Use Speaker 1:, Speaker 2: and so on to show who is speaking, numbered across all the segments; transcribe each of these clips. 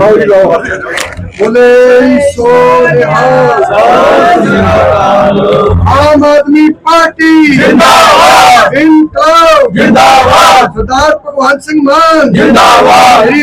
Speaker 1: ਹੌਲੀ ਲਾਓ ਬੋਲੇ ਸੋ ਨਿਹਾਲ ਆਮ ਆਦਮੀ ਪਾਰਟੀ ਜਿੰਦਾਬਾਦ ਇਨਕਲਾਬ ਜਿੰਦਾਬਾਦ ਸਰਦਾਰ ਭਗਵੰਤ ਸਿੰਘ ਮਾਨ ਜਿੰਦਾਬਾਦ ਸ੍ਰੀ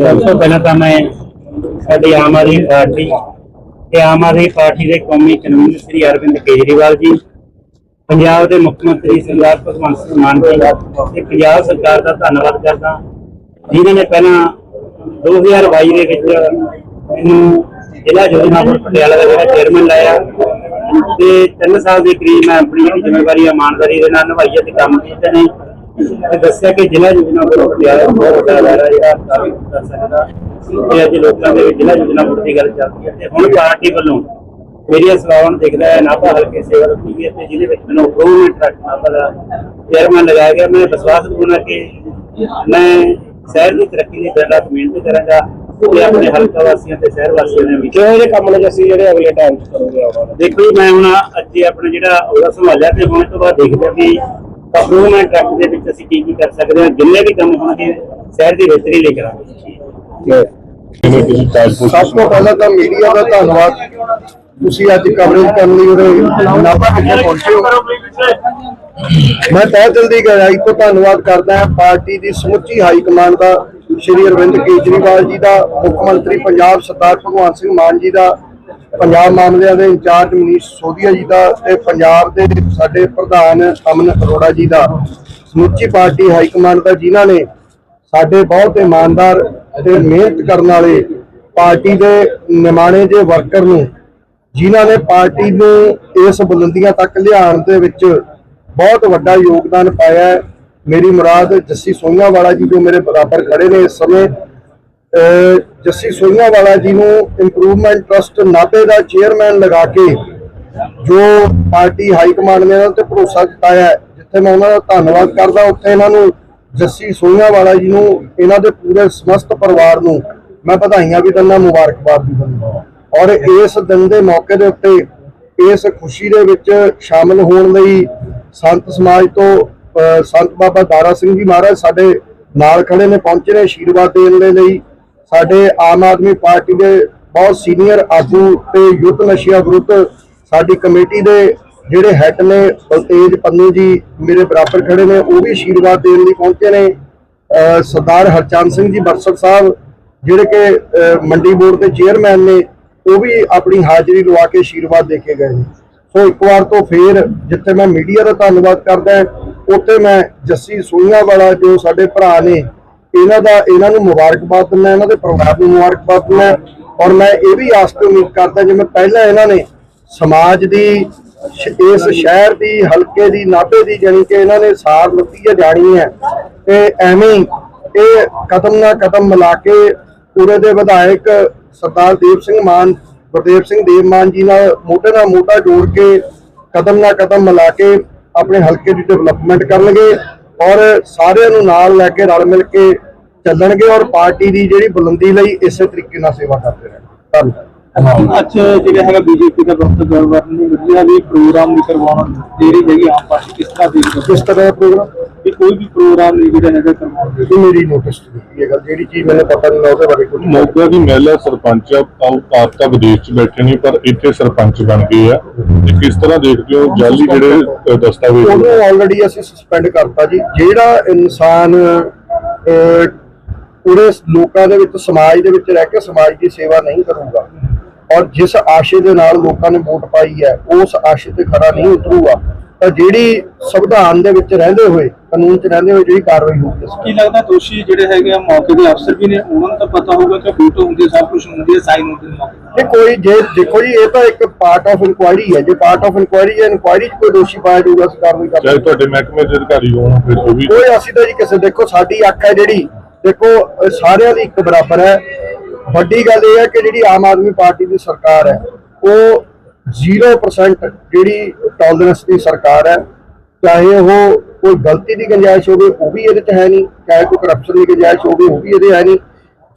Speaker 2: ਸਭ ਤੋਂ ਪਹਿਲਾਂ ਤਾਂ ਮੈਂ ਸਾਡੀ ਆਮ ਆਦਮੀ ਪਾਰਟੀ ਤੇ ਆਮ ਆਦਮੀ ਪਾਰਟੀ ਦੇ ਕੌਮੀ ਕਨਵੀਨਰ ਸ੍ਰੀ ਅਰਵਿੰਦ ਕੇਜਰੀਵਾਲ ਜੀ ਪੰਜਾਬ ਦੇ ਮੁੱਖ ਮੰਤਰੀ ਸਰਦਾਰ ਭਗਵੰਤ ਸਿੰਘ ਮਾਨ ਜੀ ਤੇ ਪੰਜਾਬ ਸਰਕਾਰ ਦਾ ਧੰਨਵਾਦ ਕਰਦਾ ਜਿਨ੍ਹਾਂ ਨੇ ਪਹਿਲਾਂ 2022 ਦੇ ਵਿੱਚ ਮੈਨੂੰ ਜ਼ਿਲ੍ਹਾ ਯੋਜਨਾ ਬੋਰਡ ਪਟਿਆਲਾ ਦਾ ਜਿਹੜਾ ਚੇਅਰਮੈਨ ਲਾਇਆ ਤੇ 3 ਸਾਲ ਦੇ ਕਰੀਬ ਮੈਂ ਆਪਣੀ ਜਿਹੜੀ ਜ਼ਿੰਮੇਵਾਰੀ ਇਮਾਨਦਾਰੀ ਦੇ ਨਾਲ ਨਿਭਾਈ ਤੇ ਕੰਮ ਕੀਤੇ ਨੇ ਤੇ ਦੱਸਿਆ ਕਿ ਜ਼ਿਲ੍ਹਾ ਯੋਜਨਾ ਬੋਰਡ ਪਟਿਆਲਾ ਬਹੁਤ ਵੱਡਾ ਲਾਇਆ ਜਿਹੜਾ ਕਾਬਿਲ ਕਰ ਸਕਦਾ। ਤੇ ਅੱਜ ਲੋਕਾਂ ਦੇ ਵਿੱਚ ਜ਼ਿਲ੍ਹਾ ਯੋਜਨਾ ਬੋਰਡ ਦੀ ਗੱਲ ਚੱਲਦੀ ਹੈ ਤੇ ਹੁਣ ਪਾਰਟੀ ਵੱਲੋਂ ਮੇਰੀਆਂ ਸਲਾਵਾਂ ਨੂੰ ਦੇਖਦਾ ਹੈ ਨਾਭਾ ਹਲਕੇ ਸੇਵਾ ਰੱਖੀ ਹੈ ਤੇ ਜਿਹਦੇ ਵਿੱਚ ਮੈਨੂੰ ਗਵਰਨਮੈਂਟ ਟਰੱਕ ਨਾਭਾ ਦਾ ਚੇਅਰਮੈਨ ਲਗਾਇਆ ਗਿਆ। ਮੈਂ ਵਿਸ਼ਵਾਸ ਕਰਨਾ ਕਿ ਮੈਂ ਸ਼ਹਿਰ ਦੀ ਤਰੱਕੀ ਲਈ ਰਾਤ ਮਿਹਨਤ ਕਰਾਂਗਾ ਤੇ ਆਪਣੇ ਹਲਕਾ ਵਾਸੀਆਂ ਤੇ ਸ਼ਹਿਰ ਵਾਸੀਆਂ ਦੇ ਵਿੱਚ।
Speaker 1: ਕਿਹੋ ਜਿਹੇ ਕੰਮ ਨੇ ਅਸੀਂ ਜਿਹੜੇ ਅਗਲੇ ਟਾਈਮ ਚ ਕਰੋਗੇ ਆਵਾਂਗੇ
Speaker 2: ਦੇਖੋ ਜੀ ਮੈਂ ਹੁਣ ਅੱਜ ਆਪਣਾ ਜਿਹੜਾ ਉਹਦਾ ਸੰਭਾਲਿਆ ਤੇ ਹੁਣ ਤੋਂ ਬਾਅਦ ਦੇਖਦੇ ਵੀ ਇੰਪਰੂਵਮੈਂਟ ਟਰੱਕ ਦੇ ਵਿੱਚ ਅਸੀਂ ਕੀ ਕੀ ਕਰ ਸਕਦੇ ਹਾਂ। ਜਿੰਨੇ ਵੀ ਕੰਮ ਹੋਣਗੇ ਸ਼ਹਿਰ ਦੀ ਬਿਹਤਰੀ ਲਈ ਕਰਾਂਗੇ।
Speaker 1: ਸਭ ਤੋਂ ਪਹਿਲਾਂ ਤਾਂ ਮੀਡੀਆ ਦਾ ਧੰਨਵਾਦ। ਤੁਸੀਂ ਅੱਜ ਕਵਰੇਜ ਕਰਨ ਲਈ ਉਰੇ ਨਾਭਾ ਵਿਖੇ ਪਹੁੰਚੇ ਹੋ? ਮੈਂ ਤਹਿ ਦਿਲ ਦੀ ਗਹਿਰਾਈ ਤੋਂ ਧੰਨਵਾਦ ਕਰਦਾ ਹਾਂ ਪਾਰਟੀ ਦੀ ਸਮੁੱਚੀ ਹਾਈ ਕਮਾਂਡ ਦਾ ਸ਼੍ਰੀ ਅਰਵਿੰਦ ਕੇਜਰੀਵਾਲ ਜੀ ਦਾ ਮੁੱਖ ਮੰਤਰੀ ਪੰਜਾਬ ਸਰਦਾਰ ਭਗਵੰਤ ਸਿੰਘ ਮਾਨ ਜੀ ਦਾ ਪੰਜਾਬ ਮਾਮਲਿਆਂ ਦੇ ਇੰਚਾਰਜ ਮਨੀਸ਼ ਸੋਧੀਆ ਜੀ ਦਾ ਤੇ ਪੰਜਾਬ ਦੇ ਸਾਡੇ ਪ੍ਰਧਾਨ ਅਮਨ ਅਰੋੜਾ ਜੀ ਦਾ। ਸਮੁੱਚੀ ਪਾਰਟੀ ਹਾਈ ਕਮਾਂਡ ਦਾ ਜਿਨ੍ਹਾਂ ਨੇ ਸਾਡੇ ਬਹੁਤ ਇਮਾਨਦਾਰ ਤੇ ਮਿਹਨਤ ਕਰਨ ਵਾਲੇ ਪਾਰਟੀ ਦੇ ਨਿਮਾਣੇ ਜੇ ਵਰਕਰ ਨੂੰ ਜਿਨ੍ਹਾਂ ਨੇ ਪਾਰਟੀ ਨੂੰ ਇਸ ਬੁਲੰਦੀਆਂ ਤੱਕ ਲਿਆਉਣ ਦੇ ਵਿੱਚ ਬਹੁਤ ਵੱਡਾ ਯੋਗਦਾਨ ਪਾਇਆ ਹੈ। ਮੇਰੀ ਮੁਰਾਦ ਜੱਸੀ ਸੋਈਆਂ ਵਾਲਾ ਜੀ ਜੋ ਮੇਰੇ ਬਰਾਬਰ ਖੜੇ ਨੇ ਇਸ ਸਮੇਂ। ਅਹ ਜੱਸੀ ਸੋਈਆਂ ਵਾਲਾ ਜੀ ਨੂੰ ਇੰਪਰੂਵਮੈਂਟ ਟਰਸਟ ਨਾਭੇ ਦਾ ਚੇਅਰਮੈਨ ਲਗਾ ਕੇ ਜੋ ਪਾਰਟੀ ਹਾਈ ਕਮਾਂਡ ਨੇ ਉਹਨਾਂ ਤੇ ਭਰੋਸਾ ਜਤਾਇਆ ਜਿੱਥੇ ਮੈਂ ਉਹਨਾਂ ਦਾ ਧੰਨਵਾਦ ਕਰਦਾ। ਉੱਥੇ ਇਹਨਾਂ ਨੂੰ ਜੱਸੀ ਸੋਈਆਂ ਵਾਲਾ ਜੀ ਨੂੰ, ਇਹਨਾਂ ਦੇ ਪੂਰੇ ਸਮਸਤ ਪਰਿਵਾਰ ਨੂੰ ਮੈਂ ਵਧਾਈਆਂ ਵੀ ਦਿੰਦਾ, ਮੁਬਾਰਕਬਾਦ ਵੀ ਦਿੰਦਾ। ਔਰ ਇਸ ਦਿਨ ਦੇ ਮੌਕੇ ਦੇ ਉੱਤੇ ਇਸ ਖੁਸ਼ੀ ਦੇ ਵਿੱਚ ਸ਼ਾਮਲ ਹੋਣ ਲਈ ਸੰਤ ਸਮਾਜ ਤੋਂ ਸੰਤ ਬਾਬਾ ਦਾਰਾ ਸਿੰਘ ਜੀ ਮਹਾਰਾਜ ਸਾਡੇ ਨਾਲ ਖੜੇ ਨੇ, ਪਹੁੰਚੇ ਨੇ ਆਸ਼ੀਰਵਾਦ ਦੇਣ ਦੇ ਲਈ। ਸਾਡੇ ਆਮ ਆਦਮੀ ਪਾਰਟੀ ਦੇ ਬਹੁਤ ਸੀਨੀਅਰ ਆਗੂ ਤੇ ਯੁੱਧ ਨਸ਼ਿਆਂ ਵਿਰੁੱਧ ਸਾਡੀ ਕਮੇਟੀ ਦੇ ਜਿਹੜੇ ਹੈੱਡ ਨੇ ਬਲਤੇਜ ਪੰਨੂ ਜੀ ਮੇਰੇ ਬਰਾਬਰ ਖੜੇ ਨੇ, ਉਹ ਵੀ ਆਸ਼ੀਰਵਾਦ ਦੇਣ ਲਈ ਪਹੁੰਚੇ ਨੇ। ਸਰਦਾਰ ਹਰਚੰਦ ਸਿੰਘ ਜੀ ਬਰਸਰ ਸਾਹਿਬ, ਜਿਹੜੇ ਕਿ ਮੰਡੀ ਬੋਰਡ ਦੇ ਚੇਅਰਮੈਨ ਨੇ ਉਹ ਵੀ ਆਪਣੀ ਹਾਜ਼ਰੀ ਲਵਾ ਕੇ ਆਸ਼ੀਰਵਾਦ ਦੇ ਕੇ ਗਏ ਸੋ ਇੱਕ ਵਾਰ ਤੋਂ ਫੇਰ ਜਿੱਥੇ ਮੈਂ ਮੀਡੀਆ ਦਾ ਧੰਨਵਾਦ ਕਰਦਾ ਉੱਥੇ ਮੈਂ ਜੱਸੀ ਸੋਈਆਂ ਵਾਲਾ ਜੋ ਸਾਡੇ ਭਰਾ ਨੇ, ਇਹਨਾਂ ਦਾ, ਇਹਨਾਂ ਨੂੰ ਮੁਬਾਰਕਬਾਦ ਦਿੰਦਾ, ਇਹਨਾਂ ਦੇ ਪਰਿਵਾਰ ਨੂੰ ਮੁਬਾਰਕਬਾਦ ਦਿੰਦਾ ਔਰ ਮੈਂ ਇਹ ਵੀ ਆਸ ਤੇ ਉਮੀਦ ਕਰਦਾ ਜਿਵੇਂ ਪਹਿਲਾਂ ਇਹਨਾਂ ਨੇ ਸਮਾਜ ਦੀ ਇਸ ਸ਼ਹਿਰ ਦੀ, ਹਲਕੇ ਦੀ, ਨਾਭੇ ਦੀ ਜਾਣੀ ਕਿ ਇਹਨਾਂ ਨੇ ਸਾਰ ਲੱਤੀ ਹੈ ਜਾਣੀ ਹੈ, ਤੇ ਐਵੇਂ ਇਹ ਕਦਮ ਨਾਲ ਕਦਮ ਮਿਲਾ ਕੇ ਪੂਰੇ ਦੇ ਵਿਧਾਇਕ ਸਰਦਾਰ ਦੇਵ ਸਿੰਘ ਮਾਨ ਗੁਰਦੇਵ ਸਿੰਘ ਦੇਵ ਮਾਨ ਜੀ ਨਾਲ ਮੋਢੇ ਨਾਲ ਮੋਢਾ ਜੋੜ ਕੇ ਕਦਮ ਨਾਲ ਕਦਮ ਮਿਲਾ ਕੇ ਆਪਣੇ ਹਲਕੇ ਦੀ ਡਿਵੈਲਪਮੈਂਟ ਕਰਨਗੇ ਔਰ ਸਾਰਿਆਂ ਨੂੰ ਨਾਲ ਲੈ ਕੇ ਰਲ ਮਿਲ ਕੇ ਚੱਲਣਗੇ ਔਰ ਪਾਰਟੀ ਦੀ ਜਿਹੜੀ ਬੁਲੰਦੀ ਲਈ ਇਸੇ ਤਰੀਕੇ ਨਾਲ ਸੇਵਾ ਕਰਦੇ ਰਹਿਣਗੇ। ਧੰਨਵਾਦ।
Speaker 3: ਅੱਜ ਜਿਹੜਾ ਹੈਗਾ ਬੀਜੇਪੀ ਦਾ ਵਕਤ ਗਵਰਨਰ ਨੇ ਵਧੀਆ ਵੀ ਪ੍ਰੋਗਰਾਮ ਨਹੀਂ ਕਰਵਾਉਣ ਦੇ ਰਹੀ ਹੈਗੀ ਆਮ ਪਾਰਟੀ ਕਿਸ ਤਰ੍ਹਾਂ ਹੋ?
Speaker 1: ਕਿਸ ਤਰ੍ਹਾਂ ਦਾ ਪ੍ਰੋਗਰਾਮ?
Speaker 3: ਕਿ ਕੋਈ ਵੀ ਪ੍ਰੋਗਰਾਮ ਨਹੀਂ ਜਿਹੜਾ ਹੈਗਾ ਕਰਵਾਉਣ ਦੇ
Speaker 1: ਇਹ ਮੇਰੀ ਨੋਟਿਸ ਦਿੱਤੀ ਹੈ ਗੱਲ ਜਿਹੜੀ ਚੀਜ਼ ਮੈਨੂੰ ਪਤਾ ਨਹੀਂ ਉਹਦੇ ਬਾਰੇ ਕੁਝ
Speaker 4: ਮੋਗਾ ਦੀ ਮਹਿਲਾ ਸਰਪੰਚ ਆਪ ਤਾਂ ਵਿਦੇਸ਼ 'ਚ ਬੈਠੇ ਨੇ ਪਰ ਇੱਥੇ ਸਰਪੰਚ ਬਣ ਗਏ ਆ। ਤੇ ਕਿਸ ਤਰ੍ਹਾਂ ਦੇਖਦੇ ਹੋ ਜਾਲੀ ਜਿਹੜੇ ਦਸਤਾਵੇਜ਼
Speaker 1: ਉਹਨੂੰ ਆਲਰੇਡੀ ਅਸੀਂ ਸਸਪੈਂਡ ਕਰਤਾ ਜੀ। ਜਿਹੜਾ ਇਨਸਾਨ ਪੂਰੇ ਲੋਕਾਂ ਦੇ ਵਿੱਚ ਸਮਾਜ ਦੇ ਵਿੱਚ ਰਹਿ ਕੇ ਸਮਾਜ ਦੀ ਸੇਵਾ ਨਹੀਂ ਕਰੂਗਾ ਔਰ ਜਿਸ ਆਸ਼ੇ ਦੇ ਨਾਲ ਲੋਕਾਂ ਨੇ ਵੋਟ ਪਾਈ ਹੈ ਉਸ ਆਸ਼ੇ ਤੇ ਖਰਾ ਨਹੀਂ ਉਤਰੂਗਾ ਤਾਂ ਜਿਹੜੀ ਸੰਵਿਧਾਨ ਦੇ ਵਿੱਚ ਰਹਿੰਦੇ ਹੋਏ ਕਾਨੂੰਨ 'ਚ ਰਹਿੰਦੇ ਹੋਏ ਜਿਹੜੀ ਕਾਰਵਾਈ ਹੋਊਗੀ ਉਸ
Speaker 3: ਕੀ ਲੱਗਦਾ ਦੋਸ਼ੀ ਜਿਹੜੇ ਹੈਗੇ ਆ ਮੌਕੇ ਦੇ ਅਫਸਰ ਵੀ ਨੇ? ਉਹਨਾਂ ਨੂੰ ਤਾਂ ਪਤਾ ਹੋਊਗਾ ਕਿ ਫੋਟੋ ਹੁੰਦੀ ਹੈ ਸਭ ਕੁਝ ਹੁੰਦੀ ਹੈ ਸਾਈਨ ਹੁੰਦੇ ਨੇ ਮੌਕੇ ਤੇ।
Speaker 1: ਇਹ ਕੋਈ ਜੇ ਦੇਖੋ ਜੀ ਇਹ ਤਾਂ ਇੱਕ ਪਾਰਟ ਆਫ ਇਨਕੁਆਇਰੀ ਹੈ। ਜੇ ਪਾਰਟ ਆਫ ਇਨਕੁਆਇਰੀ ਹੈ ਇਨਕੁਆਇਰੀ 'ਚ ਕੋਈ ਦੋਸ਼ੀ ਪਾਇਆ ਜਾਊਗਾ ਅਸੀਂ ਕਾਰਵਾਈ
Speaker 4: ਚਾਹੇ
Speaker 1: ਕਰਾਂਗੇ
Speaker 4: ਤੁਹਾਡੇ ਮਹਿਕਮੇ ਦੇ ਅਧਿਕਾਰੀ ਹੋਣ ਫਿਰ ਉਹ ਵੀ
Speaker 1: ਕੋਈ ਅਸੀਂ ਤਾਂ ਜੀ ਕਿਸੇ ਦੇਖੋ ਸਾਡੀ ਅੱਖ ਹੈ ਜਿਹੜੀ। ਦੇਖੋ ਅਹ ਸਾਰਿਆਂ ਦੀ ਇੱਕ ਬਰਾਬਰ ਹੈ। ਵੱਡੀ ਗੱਲ ਇਹ ਹੈ ਕਿ ਜਿਹੜੀ ਆਮ ਆਦਮੀ ਪਾਰਟੀ ਦੀ ਸਰਕਾਰ ਹੈ ਉਹ 0% ਜਿਹੜੀ ਟੋਲਰੈਂਸ ਦੀ ਸਰਕਾਰ ਹੈ ਚਾਹੇ ਉਹ ਕੋਈ ਗਲਤੀ ਦੀ ਗੁੰਜਾਇਸ਼ ਹੋਵੇ ਉਹ ਵੀ ਇਹਦੇ 'ਚ ਹੈ ਨਹੀਂ। ਚਾਹੇ ਕੋਈ ਕਰਪਸ਼ਨ ਦੀ ਗੁੰਜਾਇਸ਼ ਹੋਵੇ ਉਹ ਵੀ ਇਹਦੇ ਹੈ ਨਹੀਂ।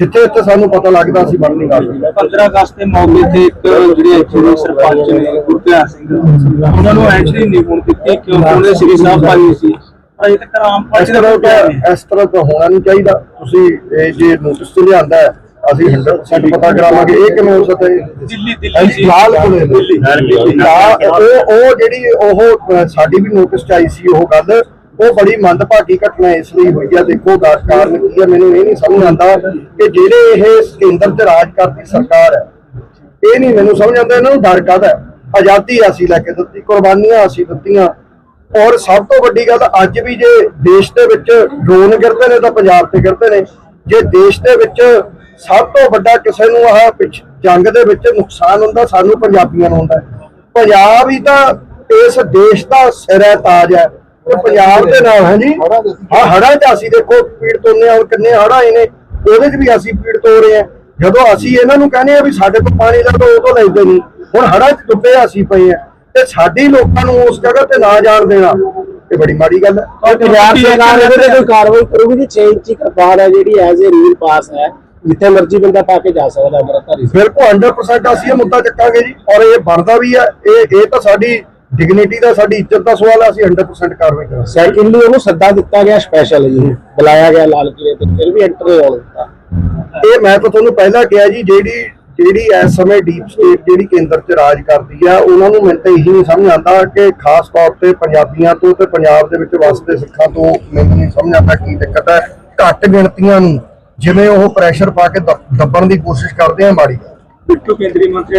Speaker 1: ਜਿੱਥੇ ਜਿੱਥੇ ਸਾਨੂੰ ਪਤਾ ਲੱਗਦਾ ਅਸੀਂ ਬਣਨੀ ਗੱਲ
Speaker 3: 15 ਅਗਸਤ ਦੇ ਮੌਕੇ ਤੇ ਇੱਕ ਜਿਹੜੇ ਇੱਥੇ ਦੇ ਸਰਪੰਚ ਨੇ ਗੁਰਪ੍ਰੀਤ ਸਿੰਘ ਉਹਨਾਂ ਨੂੰ ਐਂਟਰੀ ਨਹੀਂ ਹੋਣ ਦਿੱਤੀ ਕਿਉਂਕਿ ਉਹਨੇ ਸ੍ਰੀ ਸਾਹਿਬ ਪਾਈ ਸੀ। ਅਜੇ ਤੱਕ ਆਮ ਦਾ ਨਹੀਂ।
Speaker 1: ਤਾਂ ਇਸ ਤਰ੍ਹਾਂ ਤਾਂ ਹੋਣਾ ਨਹੀਂ ਚਾਹੀਦਾ। ਤੁਸੀਂ ਇਹ ਜੇ ਨੋਟਿਸ ਤੇ ਲਿਆਂਦਾ ਹੈ, ਅਸੀਂ 100% ਪਤਾ ਕਰਾਵਾਂਗੇ ਇਹ ਕਿਵੇਂ ਹੋ ਸਕਦਾ ਹੈ
Speaker 3: ਦਿੱਲੀ ਦਿੱਲੀ। ਸੀ
Speaker 1: ਲਾਲ ਕੋਲੇ ਨੇ।
Speaker 3: ਦਿੱਲੀ
Speaker 1: ਲਾ- ਉਹ ਉਹ ਜਿਹੜੀ ਉਹ ਅਹ, ਸਾਡੀ ਵੀ ਨੋਟਿਸ ਚ ਆਈ ਸੀ ਉਹ ਗੱਲ ਉਹ ਬੜੀ ਮੰਦਭਾਗੀ ਘਟਨਾ ਇਸ ਲਈ ਹੋਈ ਆ। ਦੇਖੋ ਦਾ ਕਾਰਨ ਕੀ ਹੈ ਮੈਨੂੰ ਇਹ ਨਹੀਂ ਸਮਝ ਆਉਂਦਾ ਕਿ ਜਿਹੜੇ ਇਹ ਕੇਂਦਰ ਚ ਰਾਜ ਕਰਦੀ ਸਰਕਾਰ ਹੈ ਇਹ ਨਹੀਂ ਮੈਨੂੰ ਸਮਝ ਆਉਂਦਾ ਇਹਨਾਂ ਨੂੰ ਡਰ ਕਾਹਦਾ ਹੈ? ਆਜ਼ਾਦੀ ਅਸੀਂ ਲੈ ਕੇ ਦਿੱਤੀ ਕੁਰਬਾਨੀਆਂ ਅਸੀਂ ਦਿੱਤੀਆਂ। ਔਰ ਸਭ ਤੋਂ ਵੱਡੀ ਗੱਲ ਅੱਜ ਵੀ ਜੇ ਦੇਸ਼ ਦੇ ਵਿੱਚ ਡਰੋਨ ਗਿਰਦੇ ਨੇ ਤਾਂ ਪੰਜਾਬ ਤੇ ਗਿਰਦੇ ਨੇ। ਜੇ ਦੇਸ਼ ਦੇ ਵਿੱਚ ਸਭ ਤੋਂ ਵੱਡਾ ਕਿਸੇ ਨੂੰ ਆਹ ਪਿੱਛ- ਜੰਗ ਦੇ ਵਿੱਚ ਨੁਕਸਾਨ ਹੁੰਦਾ ਸਾਨੂੰ ਪੰਜਾਬੀਆਂ ਨੂੰ ਹੁੰਦਾ। ਪੰਜਾਬ ਹੀ ਤਾਂ ਇਸ ਦੇਸ਼ ਦਾ ਸਿਰ ਹੈ ਤਾਜ ਹੈ। ਤੇ ਪੰਜਾਬ ਦੇ ਨਾਲ ਹੈ ਜੀ ਹਾਂ ਹੜਾਂ 'ਚ ਅਸੀਂ ਦੇਖੋ ਪੀੜ ਤੋਨੇ ਔਰ ਕਿੰਨੇ ਹੜ੍ਹ ਆਏ ਨੇ ਉਹਦੇ 'ਚ ਵੀ ਅਸੀਂ ਪੀੜ ਤੋ ਰਹੇ ਹਾਂ। ਜਦੋਂ ਅਸੀਂ ਇਹਨਾਂ ਨੂੰ ਕਹਿੰਦੇ ਆ ਵੀ ਸਾਡੇ ਤੋਂ ਪਾਣੀ ਲੈ ਲਓ ਉਦੋਂ ਲੈਂਦੇ ਨਹੀਂ ਹੁਣ ਹੜਾਂ 'ਚ ਡੁੱਬੇ ਅਸੀਂ ਪਏ ਆ ਤੇ ਸਾਡੀ ਲੋਕਾਂ ਨੂੰ ਉਸ ਜਗ੍ਹਾ ਤੇ ਨਾ ਜਾਣ ਦੇਣਾ ਇਹ ਬੜੀ ਮਾੜੀ ਗੱਲ ਹੈ।
Speaker 5: ਪੰਜਾਬ ਸਰਕਾਰ ਇਹਦੇ ਤੇ ਕੋਈ ਕਾਰਵਾਈ ਕਰੂਗੀ ਜੀ? 6 ਇੰਚੀ ਕਿਰਪਾਨ ਹੈ ਜਿਹੜੀ ਐਜ਼ ਏ ਰੂਲ ਪਾਸ ਹੈ। ਜਿੱਥੇ ਮਰਜ਼ੀ ਬੰਦਾ ਪਾ ਕੇ ਜਾ ਸਕਦਾ ਅਮਰਤਾਰੀ
Speaker 1: ਬਿਲਕੁਲ 100% ਅਸੀਂ ਇਹ ਮੁੱਦਾ ਚੱਕਾਂਗੇ ਜੀ ਔਰ ਇਹ ਬਣਦਾ ਵੀ ਹੈ ਇਹ ਇਹ ਤਾਂ ਸਾਡੀ ਡਿਗਨਿਟੀ ਦਾ ਸਾਡੀ ਇੱਜ਼ਤ ਦਾ ਸਵਾਲ ਹੈ ਅਸੀਂ 100% ਕਾਰਵਾਈ ਕਰਾਂਗੇ।
Speaker 5: ਸੈਕਿੰਡਲੀ ਉਹਨੂੰ ਸੱਦਾ ਦਿੱਤਾ ਗਿਆ ਸਪੈਸ਼ਲ ਜੀ ਬੁਲਾਇਆ ਗਿਆ ਲਾਲ ਕਿਲੇ ਤੇ ਫਿਰ ਵੀ ਐਂਟਰ ਹੋਣ ਦਿੱਤਾ
Speaker 1: ਇਹ ਮੈਂ ਤਾਂ ਤੁਹਾਨੂੰ ਪਹਿਲਾਂ ਕਿਹਾ ਜੀ ਜਿਹੜੀ ਜਿਹੜੀ ਇਸ ਸਮੇਂ ਡੀਪ ਸਟੇਟ ਜਿਹੜੀ ਕੇਂਦਰ 'ਚ ਰਾਜ ਕਰਦੀ ਆ ਉਹਨਾਂ ਨੂੰ ਮੈਨੂੰ ਤਾਂ ਇਹੀ ਨਹੀਂ ਸਮਝ ਆਉਂਦਾ ਕਿ ਖਾਸ ਤੌਰ ਤੇ ਪੰਜਾਬੀਆਂ ਤੋਂ ਤੇ ਪੰਜਾਬ ਦੇ ਵਿੱਚ ਵਸਦੇ ਸਿੱਖਾਂ ਤੋਂ ਮੈਨੂੰ ਨਹੀਂ ਸਮਝ ਆਉਂਦਾ ਕੀ ਦਿੱਕਤ ਹੈ। ਘੱਟ ਗਿਣਤੀਆਂ ਨੂੰ ਜਿਵੇਂ ਉਹ ਪ੍ਰੈਸ਼ਰ ਪਾ ਕੇ ਦੱਬਣ ਦੀ ਕੋਸ਼ਿਸ਼ ਕਰਦੇ ਆ ਮਾੜੀ।
Speaker 3: ਬਿੱਟੂ ਕੇਂਦਰੀ ਮੰਤਰੀ